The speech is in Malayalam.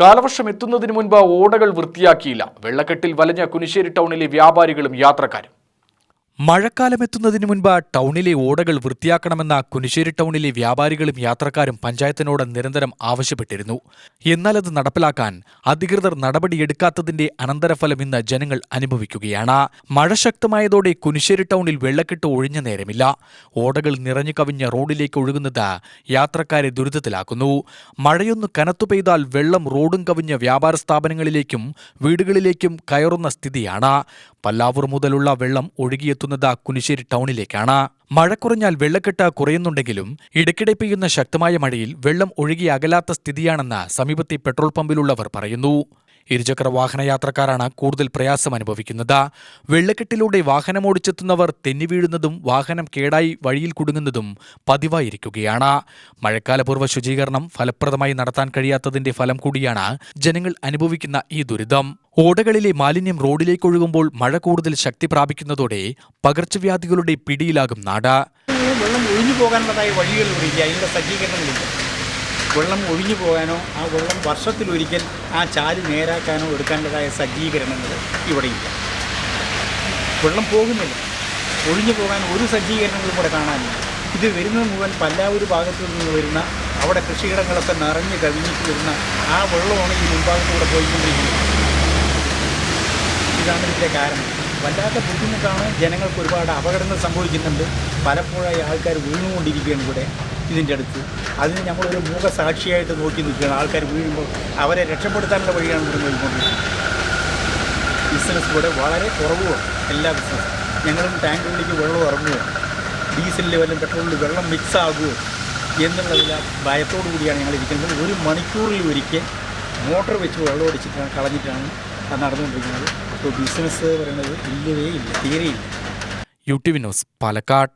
കാലവർഷം എത്തുന്നതിന് മുൻപ് ഓടകൾ വൃത്തിയാക്കിയില്ല. വെള്ളക്കെട്ടിൽ വലഞ്ഞ കുനിശ്ശേരി ടൗണിലെ വ്യാപാരികളും യാത്രക്കാരും. മഴക്കാലമെത്തുന്നതിന് മുൻപ് ടൗണിലെ ഓടകൾ വൃത്തിയാക്കണമെന്ന കുനിശ്ശേരി ടൗണിലെ വ്യാപാരികളും യാത്രക്കാരും പഞ്ചായത്തിനോട് നിരന്തരം ആവശ്യപ്പെട്ടിരുന്നു. എന്നാൽ അത് നടപ്പിലാക്കാൻ അധികൃതർ നടപടിയെടുക്കാത്തതിന്റെ അനന്തരഫലം ഇന്ന് ജനങ്ങൾ അനുഭവിക്കുകയാണ്. മഴ ശക്തമായതോടെ കുനിശ്ശേരി ടൗണിൽ വെള്ളക്കെട്ട് ഒഴിഞ്ഞ നേരമില്ല. ഓടകൾ നിറഞ്ഞു കവിഞ്ഞ റോഡിലേക്ക് ഒഴുകുന്നത് യാത്രക്കാരെ ദുരിതത്തിലാക്കുന്നു. മഴയൊന്ന് കനത്തു പെയ്താൽ വെള്ളം റോഡും കവിഞ്ഞ വ്യാപാര സ്ഥാപനങ്ങളിലേക്കും വീടുകളിലേക്കും കയറുന്ന സ്ഥിതിയാണ്. പല്ലാവൂർ മുതലുള്ള വെള്ളം ഒഴുകിയെത്തുന്നത് കുനിശ്ശേരി ടൗണിലേക്കാണ്. മഴ കുറഞ്ഞാൽ വെള്ളക്കെട്ട് കുറയുന്നുണ്ടെങ്കിലും ഇടയ്ക്കിടെ പെയ്യുന്ന ശക്തമായ മഴയിൽ വെള്ളം ഒഴുകി അകലാത്ത സ്ഥിതിയാണെന്ന് സമീപത്തെ പെട്രോൾ പമ്പിലുള്ളവർ പറയുന്നു. ഇരുചക്ര വാഹന യാത്രക്കാരാണ് കൂടുതൽ പ്രയാസം അനുഭവിക്കുന്നത്. വെള്ളക്കെട്ടിലൂടെ വാഹനമോടിച്ചെത്തുന്നവർ തെന്നി വീഴുന്നതും വാഹനം കേടായി വഴിയിൽ കുടുങ്ങുന്നതും പതിവായിരിക്കുകയാണ്. മഴക്കാലപൂർവ ശുചീകരണം ഫലപ്രദമായി നടത്താൻ കഴിയാത്തതിന്റെ ഫലം കൂടിയാണ് ജനങ്ങൾ അനുഭവിക്കുന്ന ഈ ദുരിതം. ഓടകളിലെ മാലിന്യം റോഡിലേക്കൊഴുകുമ്പോൾ മഴ കൂടുതൽ ശക്തി പ്രാപിക്കുന്നതോടെ പകർച്ചവ്യാധികളുടെ പിടിയിലാകും നാട്. വെള്ളം ഒഴിഞ്ഞു പോകാനുള്ളതായ വഴികളില്ല അതിനുള്ള സജ്ജീകരണങ്ങളില്ല വെള്ളം ഒഴിഞ്ഞു പോകാനോ ആ വെള്ളം വർഷത്തിലൊരിക്കൽ ആ ചാൽ നേരാക്കാനോ എടുക്കേണ്ടതായ സജ്ജീകരണങ്ങൾ ഇവിടെയില്ല. വെള്ളം പോകുന്നില്ല. ഒഴിഞ്ഞു പോകാൻ ഒരു സജ്ജീകരണങ്ങളും ഇവിടെ കാണാനില്ല. ഇത് വരുന്നത് മുഴുവൻ പല്ലാവൂർ ഭാഗത്തു നിന്ന് വരുന്ന അവിടെ കൃഷിയിടങ്ങളൊക്കെ നിറഞ്ഞ് കവിഞ്ഞിട്ട് വരുന്ന ആ വെള്ളമാണ് ഈ മുൻഭാഗത്തൂടെ പോയിക്കൊണ്ടിരിക്കുന്നത്. ഇതാണ് ഇതിന്റെ കാരണം. വല്ലാത്ത ബുദ്ധിമുട്ടാണ് ജനങ്ങൾക്ക് ഒരുപാട് അപകടങ്ങൾ സംഭവിക്കുന്നുണ്ട്. പലപ്പോഴായി ആൾക്കാർ വീണുകൊണ്ടിരിക്കുകയാണ് ഇവിടെ. ഇതിന്റെ അടുത്ത്. അതിന് നമ്മളൊരു മൂകസാക്ഷിയായിട്ട് നോക്കി നിൽക്കുകയാണ്. ആൾക്കാർ വീഴുമ്പോൾ അവരെ രക്ഷപ്പെടുത്താനുള്ള വഴിയാണ് ഇവിടെ നോക്കിക്കൊണ്ടിരിക്കുന്നത്. ബിസിനസ് ഇവിടെ വളരെ കുറവുമാണ് എല്ലാ ബിസിനസ്സും ഞങ്ങളും ടാങ്കുകളിലേക്ക് വെള്ളം ഇറങ്ങുമോ ഡീസലിൽ വല്ലതും പെട്രോളിൽ വെള്ളം മിക്സ് ആകുമോ എന്നുള്ളതിൽ ഭയത്തോടു കൂടിയാണ് ഞങ്ങൾ ഇരിക്കുന്നത്. ഒരു മണിക്കൂറിൽ ഒരിക്കൽ മോട്ടോർ വെച്ച് വെള്ളം അടിച്ചിട്ടാണ് കളഞ്ഞിട്ടാണ് അത് നടന്നുകൊണ്ടിരിക്കുന്നത്. അപ്പോൾ ബിസിനസ് പറയുന്നത് ഇല്ലവേ ഇല്ല തീരെയില്ല U T V news Palakkad.